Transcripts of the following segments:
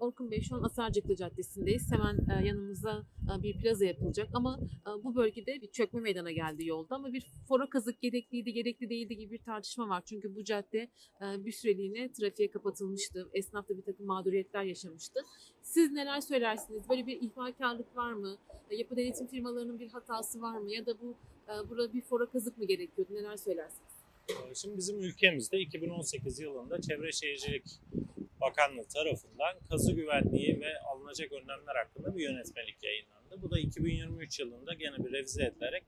Orkun Bey şu an Asarcıklı Caddesi'ndeyiz. Hemen e, yanımızda e, bir plaza yapılacak ama e, bu bölgede bir çökme meydana geldi yolda ama bir fora kazık gerekliydi, gerekli değildi gibi bir tartışma var. Çünkü bu cadde e, bir süreliğine trafiğe kapatılmıştı. Esnaf da bir takım mağduriyetler yaşamıştı. Siz neler söylersiniz? Böyle bir ihmalkarlık var mı? E, Yapı denetim firmalarının bir hatası var mı? Ya da bu e, burada bir fora kazık mı gerekiyordu? Neler söylersiniz? Ee, Şimdi bizim ülkemizde 2018 yılında Çevre Şehircilik Bakanlığı tarafından kazı güvenliği ve alınacak önlemler hakkında bir yönetmelik yayınlandı. Bu da 2023 yılında gene bir revize edilerek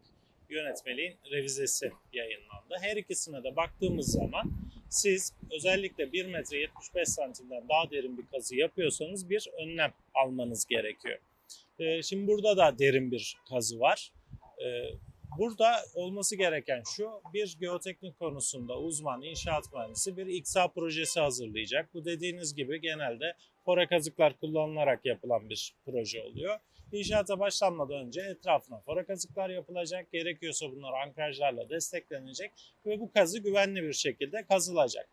yönetmeliğin revizesi yayınlandı. Her ikisine de baktığımız zaman siz özellikle 1 metre 75 santimden daha derin bir kazı yapıyorsanız bir önlem almanız gerekiyor. Ee, Şimdi burada da derin bir kazı var. Burada olması gereken şu, bir geoteknik konusunda uzman inşaat mühendisi bir İKSA projesi hazırlayacak. Bu dediğiniz gibi genelde fora kazıklar kullanılarak yapılan bir proje oluyor. İnşaata başlanmadan önce etrafına fora kazıklar yapılacak. Gerekiyorsa bunlar ankrajlarla desteklenecek ve bu kazı güvenli bir şekilde kazılacak.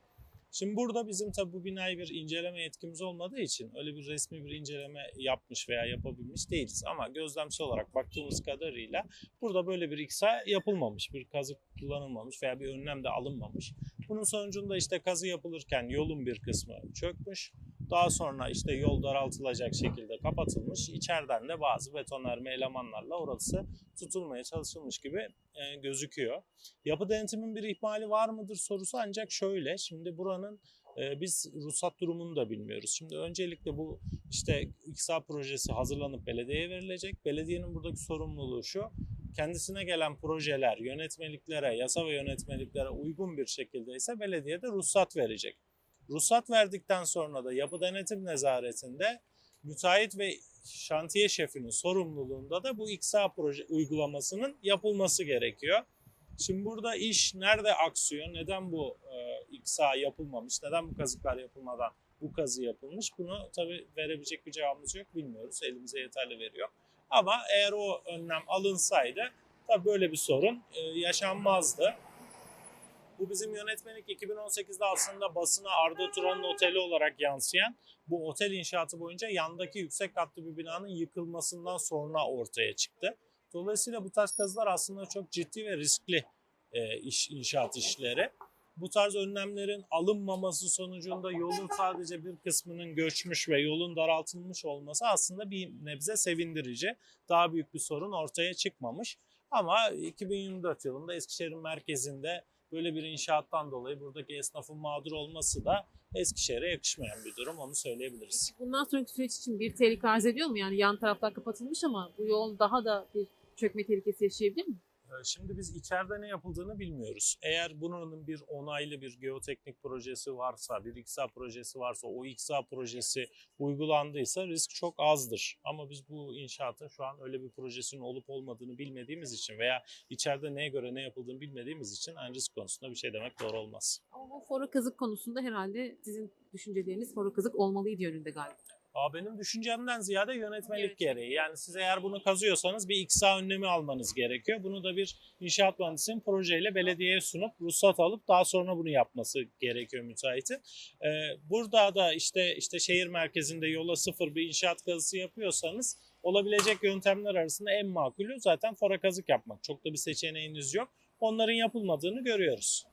Şimdi burada bizim tabi bu binayı bir inceleme yetkimiz olmadığı için öyle bir resmi bir inceleme yapmış veya yapabilmiş değiliz. Ama gözlemci olarak baktığımız kadarıyla burada böyle bir iksa yapılmamış, bir kazı kullanılmamış veya bir önlem de alınmamış. Bunun sonucunda işte kazı yapılırken yolun bir kısmı çökmüş. Daha sonra işte yol daraltılacak şekilde kapatılmış. İçeriden de bazı betonarme elemanlarla orası tutulmaya çalışılmış gibi e, gözüküyor. Yapı denetimin bir ihmali var mıdır sorusu ancak şöyle. Şimdi buranın e, biz ruhsat durumunu da bilmiyoruz. Şimdi öncelikle bu işte İKSA projesi hazırlanıp belediyeye verilecek. Belediyenin buradaki sorumluluğu şu. Kendisine gelen projeler yönetmeliklere, yasa ve yönetmeliklere uygun bir şekilde ise belediye de ruhsat verecek. Ruhsat verdikten sonra da yapı denetim nezaretinde müteahhit ve şantiye şefinin sorumluluğunda da bu İKSA proje uygulamasının yapılması gerekiyor. Şimdi burada iş nerede aksıyor? Neden bu e, İKSA yapılmamış? Neden bu kazıklar yapılmadan bu kazı yapılmış? Bunu tabii verebilecek bir cevabımız yok. Bilmiyoruz. Elimize yeterli veriyor. Ama eğer o önlem alınsaydı tabii böyle bir sorun e, yaşanmazdı. Bu bizim yönetmelik 2018'de aslında basına Arda Turan'ın oteli olarak yansıyan bu otel inşaatı boyunca yandaki yüksek katlı bir binanın yıkılmasından sonra ortaya çıktı. Dolayısıyla bu tarz kazılar aslında çok ciddi ve riskli e, iş, inşaat işleri. Bu tarz önlemlerin alınmaması sonucunda yolun sadece bir kısmının göçmüş ve yolun daraltılmış olması aslında bir nebze sevindirici. Daha büyük bir sorun ortaya çıkmamış. Ama 2024 yılında Eskişehir'in merkezinde böyle bir inşaattan dolayı buradaki esnafın mağdur olması da Eskişehir'e yakışmayan bir durum onu söyleyebiliriz. Bundan sonraki süreç için bir tehlike arz ediyor mu? Yani yan taraflar kapatılmış ama bu yol daha da bir çökme tehlikesi yaşayabilir mi? Ee, Şimdi biz içeride ne yapıldığını bilmiyoruz. Eğer bunun bir onaylı bir geoteknik projesi varsa, bir İKSA projesi varsa, o İKSA projesi uygulandıysa risk çok azdır. Ama biz bu inşaatın şu an öyle bir projesinin olup olmadığını bilmediğimiz için veya içeride neye göre ne yapıldığını bilmediğimiz için en risk konusunda bir şey demek doğru olmaz. Ama bu fora kazık konusunda herhalde sizin düşünceleriniz fora kazık olmalıydı yönünde galiba. Aa, benim düşüncemden ziyade yönetmelik gereği. Yani siz eğer bunu kazıyorsanız bir İKSA önlemi almanız gerekiyor. Bunu da bir inşaat mühendisinin projeyle belediyeye sunup ruhsat alıp daha sonra bunu yapması gerekiyor müteahhitin. Ee, burada da işte işte şehir merkezinde yola sıfır bir inşaat kazısı yapıyorsanız olabilecek yöntemler arasında en makulü zaten fora kazık yapmak. Çok da bir seçeneğiniz yok. Onların yapılmadığını görüyoruz.